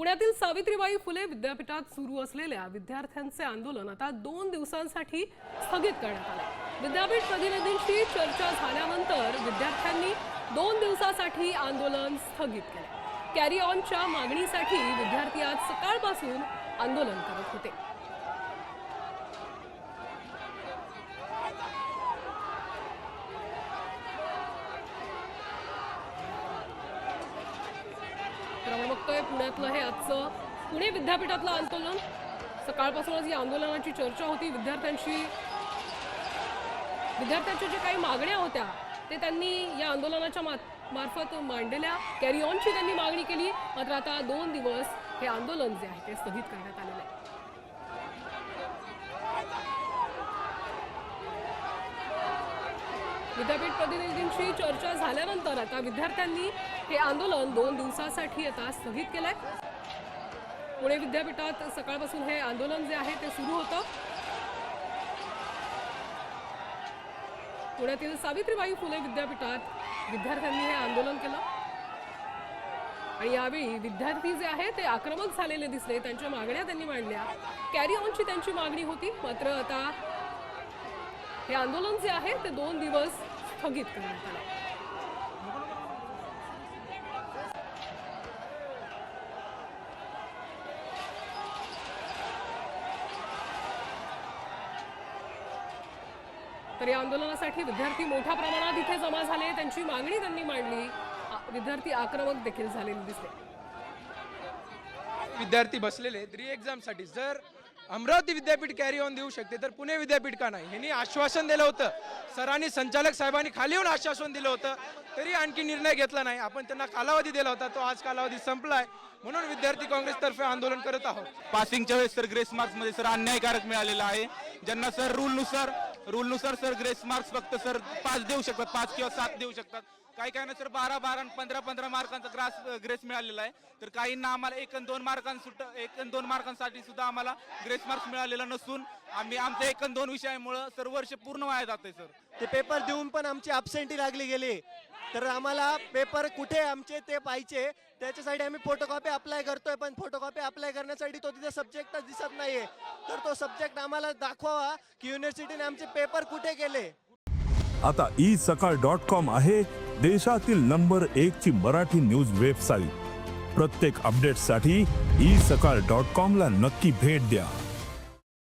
पुण्यातील सावित्रीबाई फुले विद्यापीठात सुरू असलेल्या विद्यार्थ्यांचे आंदोलन आता दोन दिवसांसाठी स्थगित करण्यात आले विद्यापीठ प्रतिनिधींशी चर्चा झाल्यानंतर विद्यार्थ्यांनी दोन दिवसासाठी आंदोलन स्थगित केले कॅरी ऑनच्या मागणीसाठी विद्यार्थी आज सकाळपासून आंदोलन करत होते तर आपण बघतोय पुण्यातलं हे आजचं पुणे विद्यापीठातलं आंदोलन. सकाळपासूनच या आंदोलनाची चर्चा होती. विद्यार्थ्यांशी विद्यार्थ्यांच्या ज्या काही मागण्या होत्या ते त्यांनी या आंदोलनाच्या मा- मार्फत मांडलेल्या कॅरी ऑनची त्यांनी मागणी केली. मात्र आता दोन दिवस हे आंदोलन जे आहे ते स्थगित करण्यात आलेलं आहे. विद्यापीठ प्रतिनिधींशी चर्चा झाल्यानंतर आता विद्यार्थ्यांनी हे आंदोलन दोन दिवसासाठी आता स्थगित केलंय. पुणे विद्यापीठात सकाळपासून हे आंदोलन जे आहे ते सुरू होतं. पुण्यातील सावित्रीबाई फुले विद्यापीठात विद्यार्थ्यांनी हे आंदोलन केलं. आणि यावेळी विद्यार्थी जे आहे ते आक्रमक झालेले दिसले. त्यांच्या मागण्या त्यांनी मांडल्या. कॅरी ऑनची त्यांची मागणी होती. मात्र आता हे आंदोलन जे आहे ते दोन दिवस स्थगित करण्यात आलं. तर या आंदोलनासाठी विद्यार्थी मोठ्या प्रमाणात इथे जमा झाले त्यांची मागणी त्यांनी मांडली. विद्यार्थी आक्रमक देखील झालेले दिसले. विद्यार्थी बसलेले आहेत. री एक्झामसाठी जर अमरावती विद्यापीठ कॅरी ऑन देऊ शकते तर पुणे विद्यापीठ का नाही? ह्यांनी आश्वासन दिलं होतं. सरांनी संचालक साहेबांनी खाली येऊन आश्वासन दिलं होतं. तरी आणखी निर्णय घेतला नाही. आपण त्यांना कालावधी दिला होता तो आज कालावधी संपलाय. म्हणून विद्यार्थी काँग्रेसतर्फे आंदोलन करत आहोत. पासिंगच्या वेळेस सर ग्रेस मार्क्समध्ये सर अन्यायकारक मिळालेला आहे. ज्यांना सर रूलनुसार रूलनुसार नुसार सर ग्रेस मार्क्स फक्त सर पाच देऊ शकतात पाच किंवा सात देऊ शकतात. काही काही सर बारा बारा पंधरा पंधरा मार्कांचा ग्रास ग्रेस मिळालेला आहे. तर काहींना आम्हाला एक आणि दोन मार्कांसुद्धा एक आणि दोन मार्कांसाठी सुद्धा आम्हाला ग्रेस मार्क्स मिळालेला नसून आम्ही आमच्या एक आणि दोन विषयामुळं सर वर्ष पूर्ण वाया जाते सर. ते पेपर देऊन पण आमची अबसेंटी लागली गेली. तर आम्हाला पेपर कुठे आमचे ते पाहिजे त्याच्यासाठी आम्ही फोटोकॉपी अप्लाय करतोय पण फोटोकॉपी अप्लाय करण्यासाठी तो तिथे सब्जेक्टच दिसत नाहीये. तर तो सब्जेक्ट आम्हाला दाखवावा की युनिव्हर्सिटीने आमचे पेपर कुठे केले. आता ई सकाळ डॉट कॉम आहे देशातील नंबर एक ची मराठी न्यूज वेबसाईट प्रत्येक अपडेटसाठी ई सकाळ डॉट कॉम ला नक्की भेट द्या.